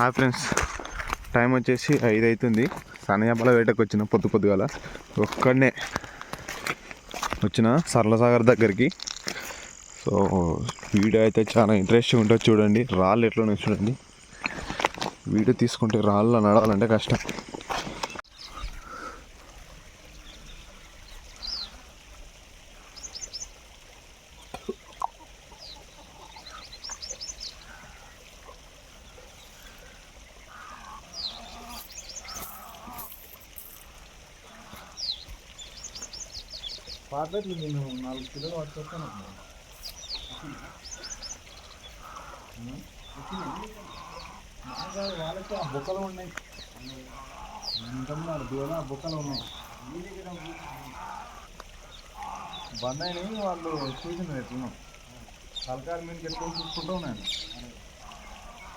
Hi friends. Time వచ్చేసి ఐదు అవుతుంది సన్నజాపల వేటకు వచ్చిన పొద్దు పొద్దుగాల. ఒక్కడనే వచ్చిన సరళసాగర్ దగ్గరికి. సో వీడియో అయితే చాలా ఇంట్రెస్టింగ్ ఉంటుంది చూడండి. రాళ్ళు ఎట్లా చూడండి. వీడియో తీసుకుంటే రాళ్ళు నడవాలంటే కష్టం. పాటలు నేను నాలుగు కిలోలు పట్టుకొస్తాను వాళ్ళకి ఆ బొక్కలు ఉన్నాయి ఇంతకున్నారు దేవుడు ఆ బొక్కలు ఉన్నాయి బంద్ అయినాయి వాళ్ళు చూసినారు ఎట్లున్నాం తలకాయల మీదకి ఎత్తుకొని చూసుకుంటూ ఉన్నాను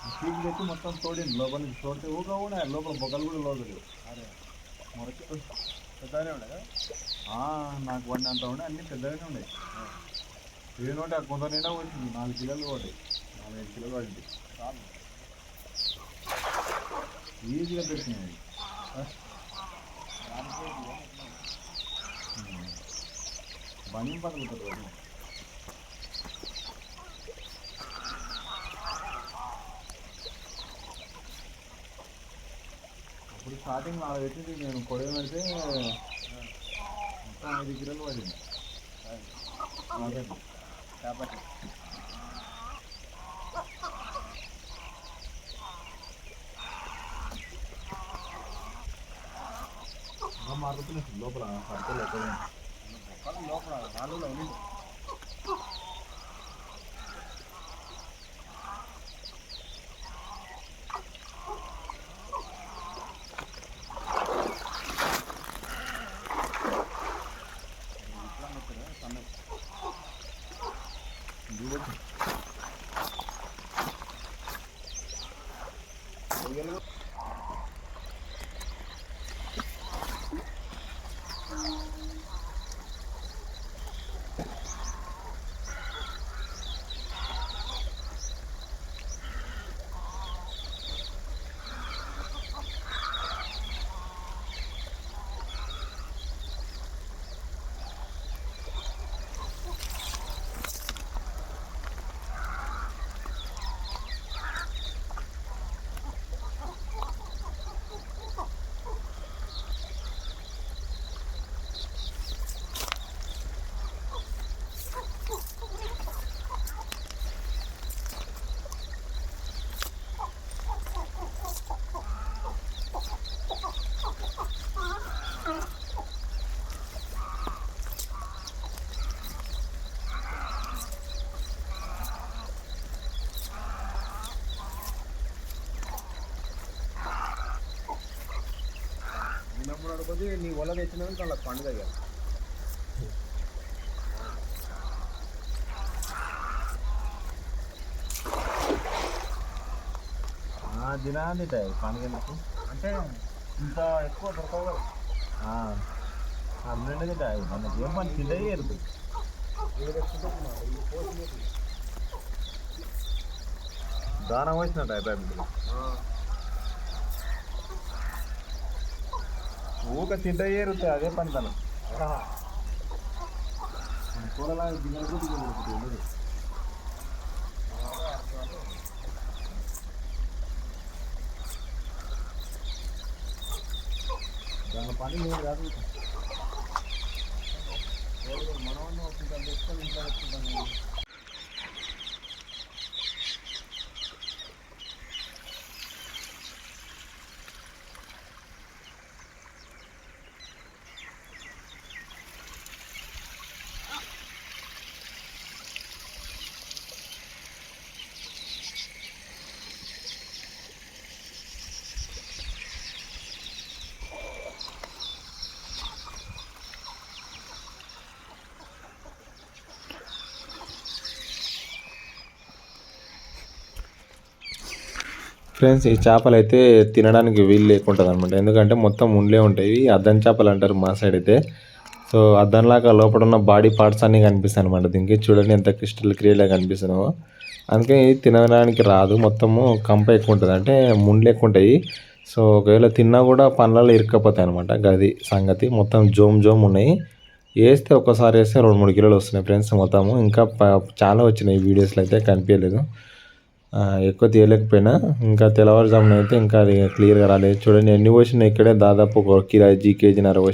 స్పీడ్ తెచ్చి మొత్తం తోడింది లోపలికి తోడితే ఊగా కూడా లోపల బొక్కలు కూడా లోపలి మొరకి పెద్దగానే ఉండగా నాకు వండి అంత ఉండే అన్నీ పెద్దగానే ఉన్నాయి. ఏదంటే ఆ కొంత నిండా వచ్చింది నాలుగు కిలోలు పడ్డాయి నాలుగైదు కిలోలు పడింది. ఈజీగా దొరికినాయి బండి పడుకుంటారు రోజు అప్పుడు స్టార్టింగ్ నాలుగు పెట్టింది నేను కొడవ పెడితే మొత్తం ఐదు కిలోలు పడింది అదే కాబట్టి మారుతున్నాయి లోపల పడతలు ఎక్కడ లోపల రాళ్ళు Thank you. అడుగుతుంది నీ వల్ల తెచ్చినాక వాళ్ళ పండుగ ఇక దినాన్ని పండుగ అంటే ఇంత ఎక్కువ దొరకవు కదా. తింటాయి మనకి ఏం పని? తింటాయి ఎరుపు దానం వచ్చినట్టు అయిపోయి ఊక తింటే ఏరుతాయి అదే పని తను కూరలా గిన్నెలు కూడా దిగులు దొరుకుతాయి, ఉండదు. దాని పని నేను కాదు. ఒక తెచ్చుకొని ఇంట్లో ఫ్రెండ్స్ ఈ చేపలు అయితే తినడానికి వీలు లేకుంటుంది అనమాట ఎందుకంటే మొత్తం ముండ్లే ఉంటాయి. అద్దం చేపలు అంటారు మా సైడ్ అయితే. సో అద్దంలాగా లోపల ఉన్న బాడీ పార్ట్స్ అన్నీ కనిపిస్తాయి అనమాట దీనికి చూడండి ఎంత క్రిస్టల్ క్రియలా కనిపిస్తున్నావో. అందుకే ఇది తినడానికి రాదు. మొత్తము కంప ఎక్కువ ఉంటుంది అంటే ముండ్లు ఎక్కువ ఉంటాయి సో ఒకవేళ తిన్నా కూడా పండ్లలో ఇరుక్కపోతాయి అనమాట గది సంగతి. మొత్తం జోమ్ జోమ్ ఉన్నాయి. వేస్తే ఒక్కసారి వేస్తే రెండు మూడు కిలోలు వస్తున్నాయి ఫ్రెండ్స్ మొత్తము. ఇంకా చాలా వచ్చినాయి. వీడియోస్లో అయితే కనిపించలేదు ఎక్కువ తీయలేకపోయినా ఇంకా తెల్లవారుజామున అయితే ఇంకా అది క్లియర్గా రాలేదు. చూడండి ఎన్ని పోసినా ఇక్కడే దాదాపు ఒక కిలో కేజీన్నర పోసిన